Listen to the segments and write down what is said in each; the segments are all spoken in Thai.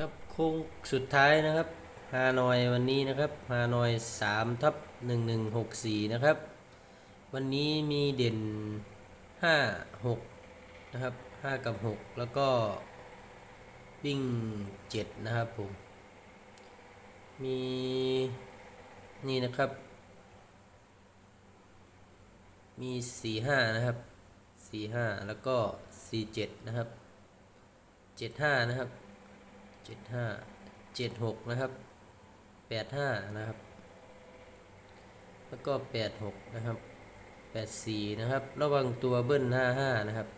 ครับโค้งสุดท้ายนะครับฮานอยวันนี้นะครับฮานอยสามทับหนึ่งหนึ่งหกสี่นะครับ วันนี้มีเด่นห้าหกนะครับห้ากับหกแล้วก็วิ่งเจ็ดนะครับผม มีนี่นะครับ มีสี่ห้านะครับสี่ห้าแล้วก็สี่เจ็ดนะครับเจ็ดห้านะครับ เจ็ดห้าเจ็ดหกนะครับแปดห้านะครับ แล้วก็แปดหกนะครับแปดสี่นะครับ ระวังตัวเบิ้ลห้าห้านะครับ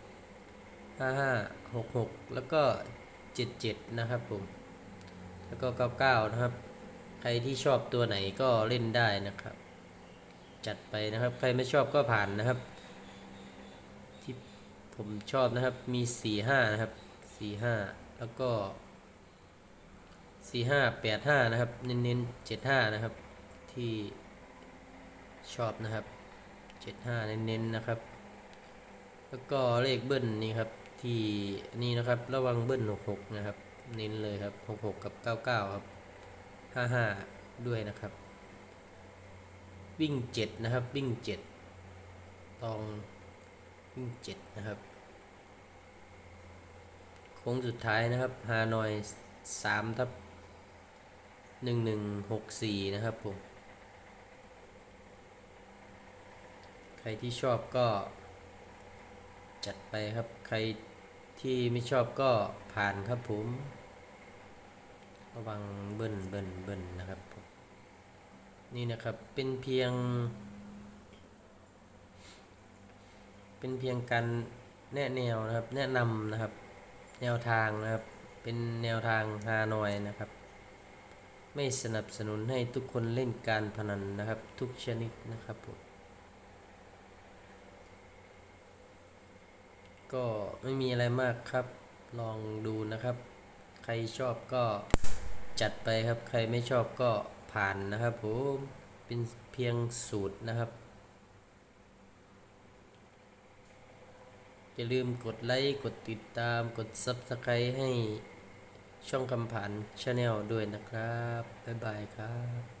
ห้าห้าหกหกแล้วก็เจ็ดเจ็ดนะครับผม แล้วก็เก้าเก้านะครับ ใครที่ชอบตัวไหนก็เล่นได้นะครับ จัดไปนะครับ ใครไม่ชอบก็ผ่านนะครับ ที่ผมชอบนะครับ มีสี่ห้านะครับสี่ห้าแล้วก็ สี่ห้าแปดห้านะครับ เน้นๆเจ็ดห้านะครับ ที่ชอบนะครับเจ็ดห้าเน้นๆนะครับ แล้วก็เลขเบิ้ลนี่ครับ ที่นี่นะครับระวังเบิ้ลหกหกนะครับ เน้นเลยครับหกหกกับเก้าเก้าครับห้าห้าด้วยนะครับ วิ่งเจ็ดนะครับ วิ่งเจ็ดตองวิ่งเจ็ดนะครับโค้งสุดท้ายนะครับฮานอยสามทับ หนึ่งหนึ่งหกสี่นะครับผม ใครที่ชอบก็จัดไปครับ ใครที่ไม่ชอบก็ผ่านครับผม ระวังเบิ้ลเบิ้ลเบิ้ลนะครับผม นี่นะครับ เป็นเพียง เป็นเพียงการแนะแนวนะครับ แนะนำนะครับ แนวทางนะครับ เป็นแนวทางฮานอยนะครับ ไม่สนับสนุนให้ทุกคนเล่นการพนันนะครับ ทุกชนิดนะครับผมก็ไม่มีอะไรมากครับ ลองดูนะครับ ใครชอบก็จัดไปครับ ใครไม่ชอบก็ผ่านนะครับผมเป็นเพียงสูตรนะครับอย่าลืมกดไลค์ กดติดตาม กด Subscribe ให้ ช่องคำผ่านชาแนลด้วยนะครับ บ๊ายบายครับ